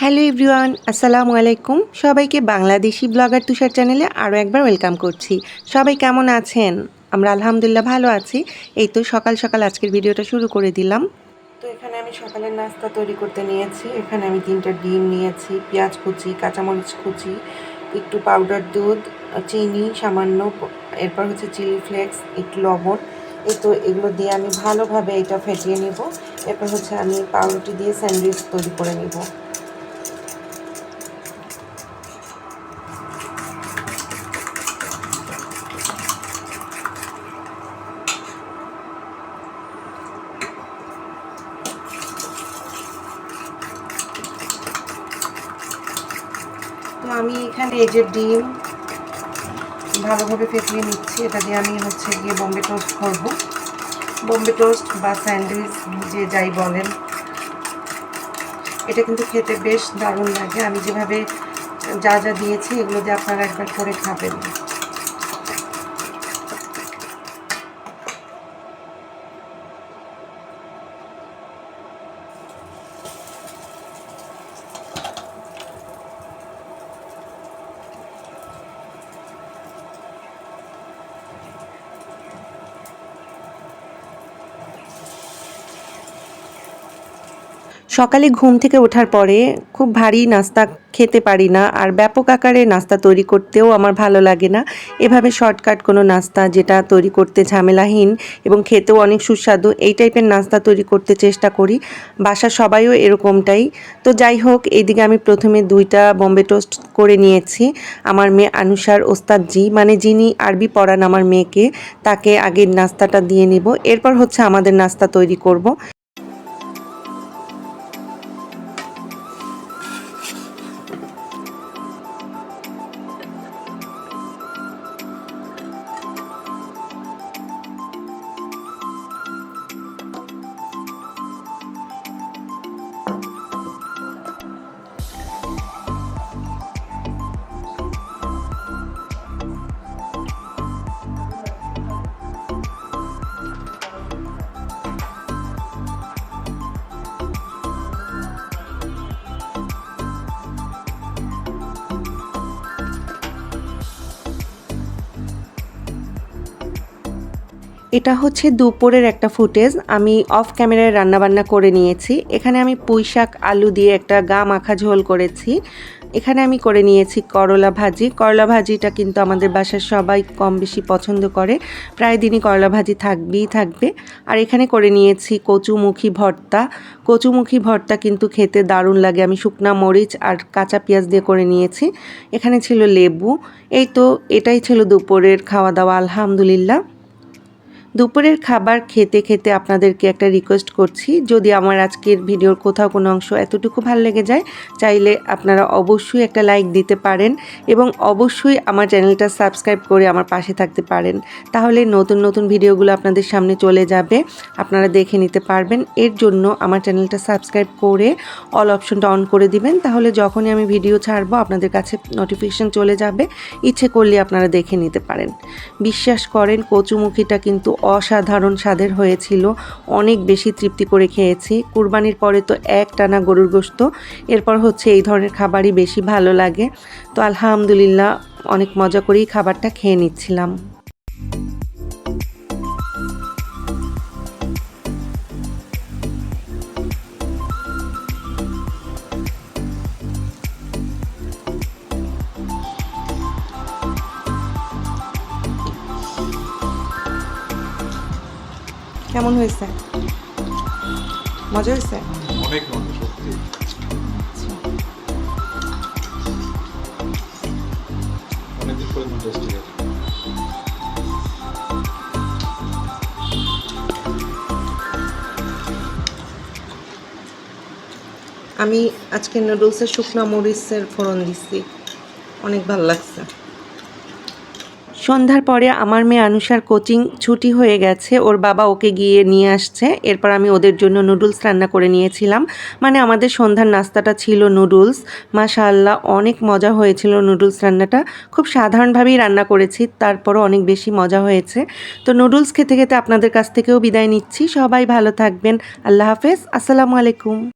Hello everyone, আসসালামু আলাইকুম। সবাইকে বাংলাদেশি ব্লগার তুষার চ্যানেলে আরও একবার ওয়েলকাম করছি। সবাই কেমন আছেন? আমরা আলহামদুলিল্লাহ ভালো আছি। এই তো সকাল সকাল আজকের ভিডিওটা শুরু করে দিলাম। তো এখানে আমি সকালের নাস্তা তৈরি করতে নিয়েছি। এখানে আমি তিনটা ডিম নিয়েছি, পেঁয়াজ কুচি, কাঁচামরিচ কুচি, একটু পাউডার দুধ, চিনি সামান্য, এরপর হচ্ছে চিলি ফ্লেক্স, একটু লবণ। এই তো এগুলো দিয়ে আমি ভালোভাবে এটা ফেটিয়ে নেব। এরপর হচ্ছে আমি পাউরুটি দিয়ে স্যান্ডউইচ তৈরি করে নেব। তো আমি এখানে এই যে ডিম ভালোভাবে ফেটিয়ে নিচ্ছি। এটা দিয়ে আমি হচ্ছে গিয়ে বম্বে টোস্ট করব। বম্বে টোস্ট বা স্যান্ডউইচ যে যাই বলেন। এটা কিন্তু খেতে বেশ দারুণ লাগে। আমি যেভাবে যা যা দিয়েছি এগুলো দিয়ে আপনারা একবার করে খাবেন। সকালে ঘুম থেকে ওঠার পরে খুব ভারী নাস্তা খেতে পারি না আর ব্যাপক আকারে নাস্তা তৈরি করতেও আমার ভালো লাগে না। এভাবে শর্টকাট কোনো নাস্তা যেটা তৈরি করতে ঝামেলাহীন এবং খেতেও অনেক সুস্বাদু, এই টাইপের নাস্তা তৈরি করতে চেষ্টা করি। বাসার সবাইও এরকমটাই। তো যাই হোক এইদিকে আমি প্রথমে দুইটা বম্বে টোস্ট করে নিয়েছি। আমার মেয়ে আনুষার ওস্তাদজি মানে যিনি আরবি পড়ান আমার মেয়েকে, তাকে আগে নাস্তাটা দিয়ে নিব। এরপর হচ্ছে আমাদের নাস্তা তৈরি করব। এটা হচ্ছে দুপুরের একটা ফুটেজ। আমি অফ ক্যামেরায় রান্নাবান্না করে নিয়েছি। এখানে আমি পুঁই শাক, আলু দিয়ে একটা গা মাখা ঝোল করেছি। এখানে আমি করে নিয়েছি করলা ভাজি। করলা ভাজিটা কিন্তু আমাদের বাসার সবাই কম বেশি পছন্দ করে। প্রায় দিনই করলা ভাজি থাকবেই থাকবে। আর এখানে করে নিয়েছি কচুমুখী ভর্তা। কচুমুখী ভর্তা কিন্তু খেতে দারুণ লাগে। আমি শুকনা মরিচ আর কাঁচা পেঁয়াজ দিয়ে করে নিয়েছি। এখানে ছিল লেবু। এই তো এটাই ছিল দুপুরের খাওয়া দাওয়া আলহামদুলিল্লাহ। দুপুরের খাবার খেতে খেতে আপনাদেরকে একটা রিকোয়েস্ট করছি। যদি আমার আজকের ভিডিওর কোথাও কোনো অংশ এতটুকু ভালো লেগে যায়, চাইলে আপনারা অবশ্যই একটা লাইক দিতে পারেন এবং অবশ্যই আমার চ্যানেলটা সাবস্ক্রাইব করে আমার পাশে থাকতে পারেন। তাহলে নতুন নতুন ভিডিওগুলো আপনাদের সামনে চলে যাবে। আপনারা দেখে নিতে পারবেন। এর জন্য আমার চ্যানেলটা সাবস্ক্রাইব করে অল অপশনটা অন করে দিবেন। তাহলে যখনই আমি ভিডিও ছাড়বো, আপনাদের কাছে নোটিফিকেশান চলে যাবে। ইচ্ছে করলে আপনারা দেখে নিতে পারেন। বিশ্বাস করেন, কচুমুখিটা কিন্তু অসাধারণ স্বাদের হয়েছিল। অনেক বেশি তৃপ্তি করে খেয়েছি। কুরবানির পরে তো এক টানা গরুর গোস্ত এরপর হচ্ছে এই ধরনের খাবারই বেশি ভালো লাগে। তো আলহামদুলিল্লাহ, অনেক মজা করেই খাবারটা খেয়ে নিচ্ছিলাম। কেমন হয়েছে? মজা হয়েছে? অনেক মজা সত্যি। অনেকদিন পরে মজা আসছে আমি আজকে নুডলসের শুকনো মরিচের ফোড়ন দিচ্ছি অনেক ভালো লাগছে। সন্ধ্যার পরে আমার মেয়ে আনুষার কোচিং ছুটি হয়ে গেছে, ওর বাবা ওকে গিয়ে নিয়ে আসছে। এরপর আমি ওদের জন্য নুডলস রান্না করে নিয়েছিলাম। মানে আমাদের সন্ধ্যার নাস্তাটা ছিল নুডলস। মাশাআল্লাহ, অনেক মজা হয়েছিল নুডলস রান্নাটা। খুব সাধারণভাবেই রান্না করেছি, তারপরও অনেক বেশি মজা হয়েছে। তো নুডলস খেতে খেতে আপনাদের কাছ থেকেও বিদায় নিচ্ছি। সবাই ভালো থাকবেন। আল্লাহ হাফেজ। আসসালামু আলাইকুম।